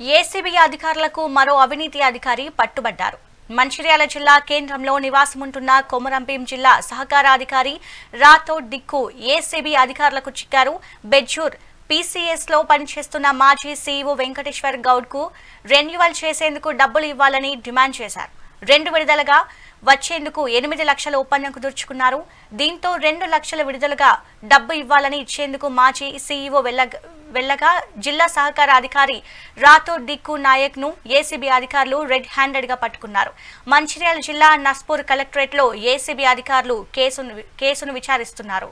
ACB అధికారులకు మరో అవినీతి అధికారి పట్టుబడ్డారు. మంచిర్యాల జిల్లా కేంద్రంలో నివాసముంటున్న కొమరంభీం జిల్లా సహకారాధికారి రాథోడ్ దిక్కు ఏసీబీ అధికారులకు చిక్కారు. బెజ్జూర్ పీసీఎస్లో పనిచేస్తున్న మాజీ సీఈఓ వెంకటేశ్వర్ గౌడ్కు రెన్యువల్ చేసేందుకు డబ్బులు ఇవ్వాలని డిమాండ్ చేశారు. రెండు విడుదలగా వచ్చేందుకు ఎనిమిది లక్షల ఒప్పందం కుదుర్చుకున్నారు. దీంతో రెండు లక్షల విడుదలగా డబ్బు ఇవ్వాలని ఇచ్చేందుకు మాజీ సీఈఓ వెళ్ళ వెళ్ళగా జిల్లా సహకార అధికారి రాతో దిక్కు నాయక్ను ఏసీబీ అధికారులు రెడ్ హ్యాండెడ్గా పట్టుకున్నారు. మంచిర్యాల జిల్లా నస్పూర్ కలెక్టరేట్లో ఏసీబీ అధికారులు కేసును కేసును విచారిస్తున్నారు.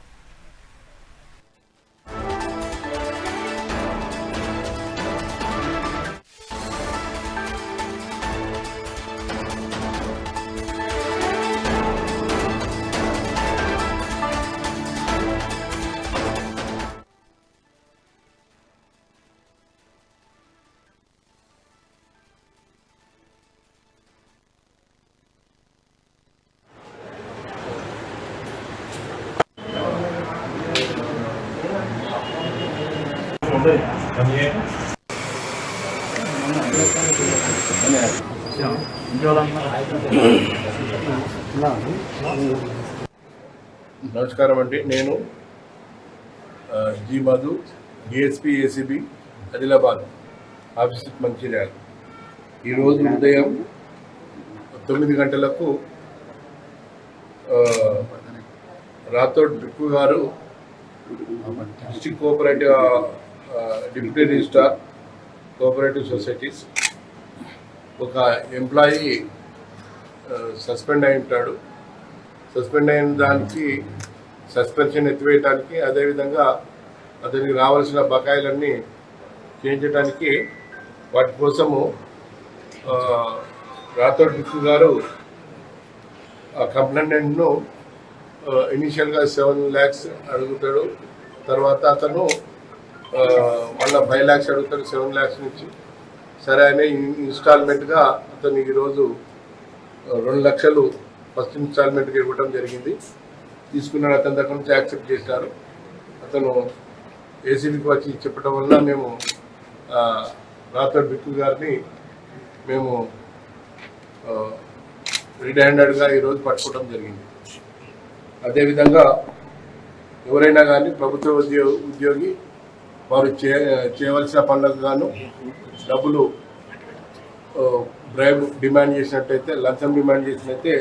నమస్కారం అండి. నేను G G Madhu DSP ACB Adilabad office Mancherial. ఈరోజు ఉదయం తొమ్మిది గంటలకు రాథోడ్ బిక్కు గారు district cooperative deputy registrar cooperative societies. ఒక ఎంప్లాయీ సస్పెండ్ అయి ఉంటాడు. సస్పెండ్ అయిన దానికి సస్పెన్షన్ ఎత్తివేయటానికి అదేవిధంగా అతనికి రావాల్సిన బకాయిలన్నీ చేయించడానికి వాటి కోసము రాథోడ్ బిక్కు గారు ఆ కంప్లైంట్ను ఇనిషియల్గా సెవెన్ ల్యాక్స్ అడుగుతాడు. తర్వాత అతను మళ్ళీ ఫైవ్ ల్యాక్స్ అడుగుతాడు సెవెన్ ల్యాక్స్ నుంచి. సరే అని ఇన్స్టాల్మెంట్గా అతను ఈరోజు రెండు లక్షలు ఫస్ట్ ఇన్స్టాల్మెంట్గా ఇవ్వడం జరిగింది. తీసుకున్నాడు అతని దగ్గర నుంచి యాక్సెప్ట్ చేశారు. అతను ఏసీబీకి వచ్చి చెప్పడం వల్ల మేము రాథోడ్ బిక్కు గారిని మేము రెడ్ హ్యాండెడ్గా ఈరోజు పట్టుకోవడం జరిగింది. అదేవిధంగా ఎవరైనా కానీ ప్రభుత్వ ఉద్యోగి వారు చే చేయవలసిన పనులకు గాను డబ్బులు బ్రైబ్ డిమాండ్ చేసినట్టయితే లంచం డిమాండ్ చేసినట్టయితే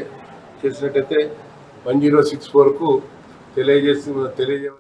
చేసినట్టయితే వన్ జీరో సిక్స్ ఫోర్కు తెలియజేసి తెలియజేయ